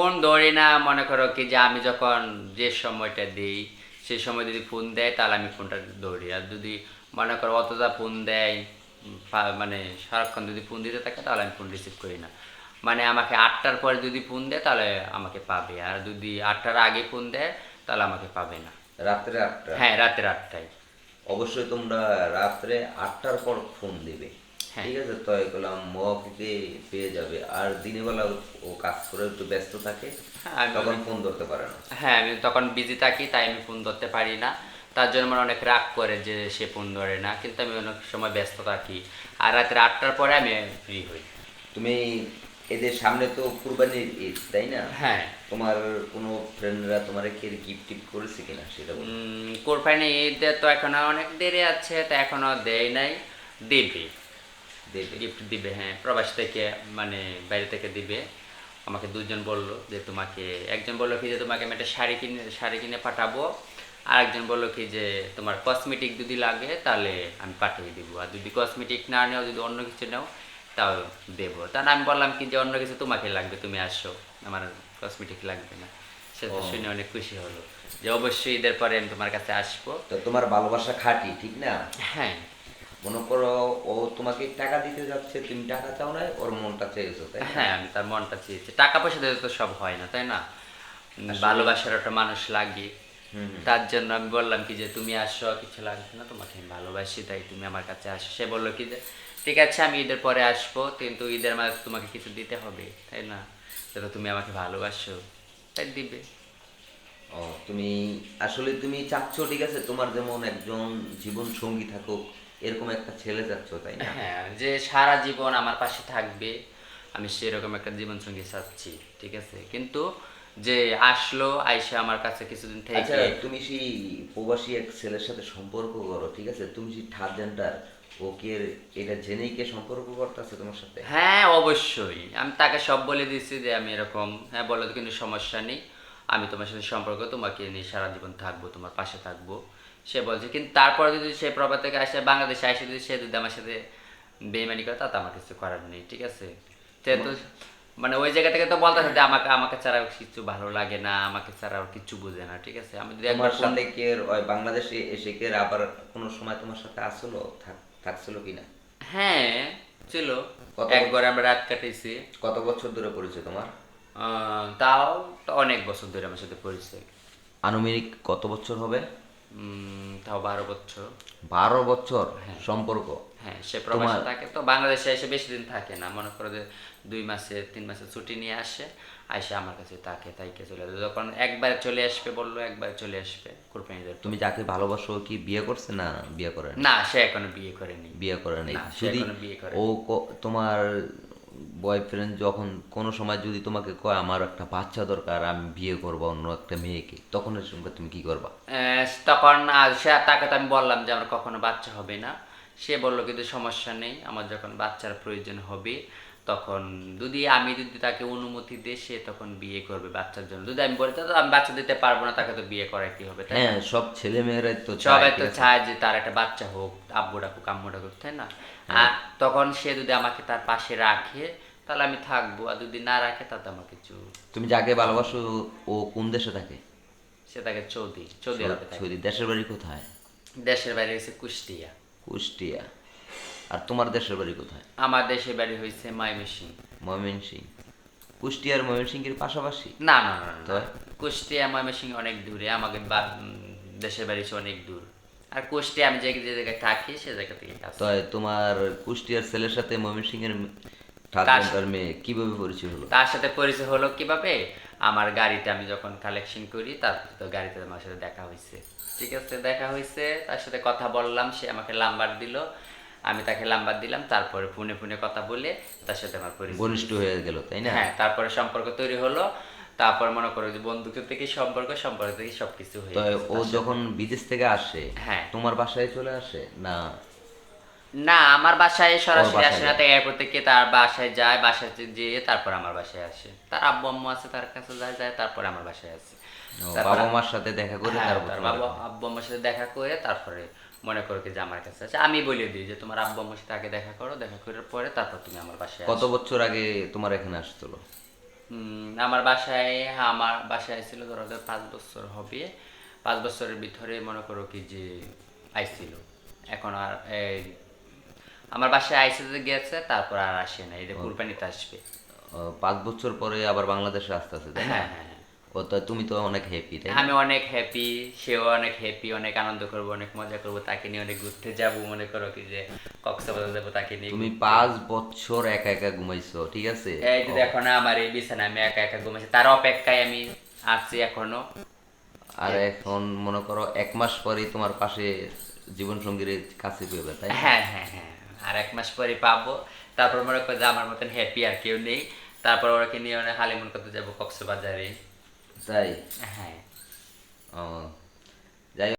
Phone ধরি না মনে করো কি যে আমি যখন যে সময়টা দিই সেই সময় যদি ফোন দেয় তাহলে আমি ফোনটা ধরি। আর যদি মনে করো অতটা ফোন দেয় মানে সারাক্ষণ যদি ফোন দিতে থাকে তাহলে আমি ফোন রিসিভ করি না। মানে আমাকে আটটার পরে যদি ফোন দেয় তাহলে আমাকে পাবে। আর যদি আটটার আগে ফোন দেয় তাহলে আমাকে পাবে না। রাত্রে আটটা? হ্যাঁ রাতের আটটায়। অবশ্যই তোমরা রাত্রে আটটার পর ফোন দিবে। ঠিক আছে তো এগুলাম মহাকিতে পেয়ে যাবে আর দিনের বেলা ও- কাজ করে একটু ব্যস্ত থাকে হ্যাঁ, তখন ফোন ধরতে পারে না। হ্যাঁ আমি তখন বিজি থাকি তাই আমি ফোন ধরতে পারি না। তার জন্য আমার অনেক রাগ করে যে সে ফোন ধরে না কিন্তু আমি অনেক সময় ব্যস্ত থাকি। আর রাতের আটটার পরে আমি ফ্রি হই। তুমি এদের সামনে তো কুরবানির ঈদ তাই না? হ্যাঁ। তোমার কোনো ফ্রেন্ডরা তোমার কে গিফট টিফট করেছে কিনা সেটা কোরবানি ঈদে তো এখনও অনেক দেরি আছে তো এখনও দেয় নাই। দেবে। দেবে গিফট দিবে হ্যাঁ। প্রবাস থেকে মানে বাইরে থেকে দিবে। আমাকে দুজন বলল যে তোমাকে একজন বলল কি যে তোমাকে আমি একটা শাড়ি কিনে শাড়ি কিনে পাঠাবো। আর একজন বলল কি যে তোমার কসমেটিক যদি লাগে তাহলে আমি পাঠিয়ে দিব। আর যদি কসমেটিক না নেও যদি অন্য কিছু নেও তাও দেবো। তা আমি বললাম কি যে অন্য কিছু তোমাকে লাগবে তুমি আসো। আমার কসমেটিক লাগবে না। সেটা। শুনে অনেক খুশি হলো। যে অবশ্যই ঈদের পরে আমি তোমার কাছে আসব। তো তোমার ভালোবাসা খাঁটি ঠিক না? হ্যাঁ। মনে করো ও তোমাকে টাকা দিতে যাচ্ছে তুমি টাকা চাও না ওর মনটা চেয়েছো তাই হ্যাঁ আমি তার মনটা চেয়েছি। টাকা পয়সা দিলে তো সব হয় না তাই না? ভালোবাসার একটা মানুষ লাগে। তার জন্য আমি বললাম কি যে তুমি আসো কিছু লাগবে না তোমাকে আমি ভালোবাসি তাই তুমি আমার কাছে আসো। সে বলল কি যে ঠিক আছে আমি ঈদের পরে আসব কিন্তু ঈদের মাঝে তোমাকে কিছু দিতে হবে তাই না? যাতে তুমি আমাকে ভালোবাসো তাই দিবে। ও তুমি আসলে তুমি চাচ্ছ ঠিক আছে তোমার যেমন একজন জীবন সঙ্গী থাকুক এরকম একটা ছেলে চাচ্ছ তাই না? হ্যাঁ যে সারা জীবন আমার পাশে থাকবে আমি সেরকম একটা জীবন সঙ্গী চাচ্ছি ঠিক আছে? কিন্তু যে আসলো আইসা আমার কাছে কিছুদিন আচ্ছা থেকে তুমি সেই প্রবাসী এক ছেলের সাথে সম্পর্ক করো ঠিক আছে? তুমি সেই থার্ড জেন্ডার ওকে এটা জেনেই কে সম্পর্ক করতেছে তোমার সাথে? হ্যাঁ অবশ্যই। আমি তাকে সব বলে দিয়েছি যে আমি এরকম। হ্যাঁ বলো কিন্তু সমস্যা নেই। আমি তোমার সাথে সম্পর্ক তোমাকে নিয়ে সারা জীবন থাকব তোমার পাশে থাকব। সে বলছে কিন্তু তারপরে যদি সে প্রবাদ থেকে আসে বাংলাদেশে আসে যদি সে যদি আমার সাথে বেইমানি করে তাতে আমার কিছু করার নেই ঠিক আছে? সে তো মানে ওই জায়গা থেকে তো বলতেছে যে আমাকে আমাকে ছাড়া কিছু ভালো লাগে না আমাকে ছাড়া কিছু বুঝে না ঠিক আছে? আমি যদি একবার সাথে কে ওই বাংলাদেশে এসে কে আবার কোনো সময় তোমার সাথে আসলো থাক- থাকছিল কিনা? হ্যাঁ ছিল। একবার আমরা রাত কাটাইছি। কত বছর ধরে পরিচয় তোমার? তাও অনেক বছর ধরে আমার সাথে পরিচয় আনুমানিক কত বছর হবে? তাও বারো বছর। বারো বছর সম্পর্ক? হ্যাঁ সে প্রবাসে থাকে তো বাংলাদেশে এসে বেশি দিন থাকে না। মনে করো যে দুই মাসে তিন মাসে ছুটি নিয়ে আসে আইসে আমার কাছে থাকে তাইকে চলে যায় যখন একবার চলে আসবে বলল একবার চলে আসবে কুরবানিদের তুমি যাকে ভালোবাসো কি বিয়ে করছে না বিয়ে করে? না সে এখনও বিয়ে করেনি। বিয়ে করে নাই। যদি বিয়ে করে ও তোমার বয়ফ্রেন্ড যখন কোনো সময় যদি তোমাকে কয়, আমার একটা বাচ্চা দরকার, আমি বিয়ে করব অন্য একটা মেয়েকে, তখন এর সঙ্গে তুমি কি করবা? তখন সে তাকে তো আমি বললাম যে আমার কখনো বাচ্চা হবে না। সে বলল, কিন্তু সমস্যা নেই, আমার যখন বাচ্চার প্রয়োজন হবে তখন যদি আমি যদি তাকে অনুমতি দিই সে তখন বিয়ে করবে বাচ্চার জন্য। যদি আমি বলি তো আমি বাচ্চা দিতে পারব না তাকে তো বিয়ে করাই কি হবে? তাই হ্যাঁ সব ছেলে মেয়েরাই তো সবাই তো চায় যে তার একটা বাচ্চা হোক আব্বু ডাকুক আম্মু ডাকুক তাই না? হ্যাঁ। আর তখন সে যদি আমাকে তার পাশে রাখে তাহলে আমি থাকব। আর যদি না রাখে তাতে আমার কিছু তুমি যাকে ভালোবাসো ও কোন দেশে থাকে? সে তাকে চৌধি চৌধি আরবে থাকে। দেশের বাড়ি কোথায়? দেশের বাইরে হয়েছে কুষ্টিয়া। কুষ্টিয়া। আর তোমার দেশের বাড়ি কোথায়? আমার দেশের বাড়ি হয়েছে ময়মনসিং ময়মনসিং কুষ্টিয়ার ময়মনসিংহের পাশাপাশি? না না না তো? কুষ্টিয়া ময়মনসিং অনেক দূরে আমাকে দেশের বাড়ি অনেক দূর। আর কুষ্টিয়া আমি যে যে জায়গায় থাকি সে জায়গা থেকে তো তোমার কুষ্টিয়ার ছেলের সাথে ময়মনসিংহের কার- ঠাকুর মেয়ে কীভাবে পরিচয় হলো? তার সাথে পরিচয় হলো কীভাবে? আমার গাড়িতে আমি যখন কালেকশন করি তার তো গাড়িতে আমার সাথে দেখা হয়েছে ঠিক আছে দেখা হয়েছে তার সাথে কথা বললাম সে আমাকে নাম্বার দিল। আমি তাকে নাম্বার দিলাম তারপরে ফোনে ফোনে কথা বলে তার সাথে আমার পরিচয় ঘনিষ্ঠ হয়ে গেল তাই না? হ্যাঁ তারপরে সম্পর্ক তৈরি হলো তারপর মনে করো যে বন্ধুত্ব থেকে সম্পর্ক সম্পর্ক থেকে সবকিছু হয়ে ও যখন বিদেশ থেকে আসে হ্যাঁ। তোমার বাসায় চলে আসে না না আমার বাসায় সরাসরি আসে না তাই এয়ারপোর্ট থেকে তার বাসায় যায় বাসায় যেয়ে তারপর আমার বাসায় আসে। তার আব্বু আম্মু আছে তার কাছে যায় যায় তারপরে আমার বাসায় আসে। বাবা মার সাথে দেখা করে হ্যাঁ, তারপর বাবা আব্বু আম্মুর সাথে দেখা করে তারপরে মনে করো কি যে আমার কাছে আছে আমি বলে দিই যে তোমার আব্বু আম্মুর সাথে আগে দেখা করো দেখা করার পরে তারপর তুমি আমার বাসায় কত বছর আগে তোমার এখানে আসছিল? আমার বাসায় আমার বাসায় ছিল ধরো পাঁচ বছর হবে। পাঁচ বছরের ভিতরে মনে করো কি যে আইছিল। এখন আর এই আমার বাসায় আইসে যে গেছে তারপর আর আসে না এটা কুরবানিতে আসবে। পাঁচ বছর পরে আবার বাংলাদেশে আসতে আছে তাই না? হ্যাঁ হ্যাঁ হ্যাঁ। ও তো তুমি তো অনেক হ্যাপি তাই আমি অনেক হ্যাপি সেও অনেক হ্যাপি অনেক আনন্দ করব অনেক মজা করব তাকে নিয়ে অনেক ঘুরতে যাব মনে করো কি যে কক্সবাজার যাব তাকে নিয়ে তুমি পাঁচ বছর একা একা ঘুমাইছো ঠিক আছে? এই যে দেখো না আমার এই বিছানা আমি একা একা ঘুমাইছি তার অপেক্ষায় আমি আছি এখনও। আর এখন মনে করো এক মাস পরেই তোমার পাশে জীবন সঙ্গীর কাছে পেবে তাই হ্যাঁ হ্যাঁ হ্যাঁ। আর এক মাস পরে পাবো। তারপর মনে করো যে আমার মতন হ্যাপি আর কেউ নেই। তারপর ওরাকে নিয়ে হালিমন হালিমুন করতে যাব কক্সবাজারে। তাই? হ্যাঁ। ও।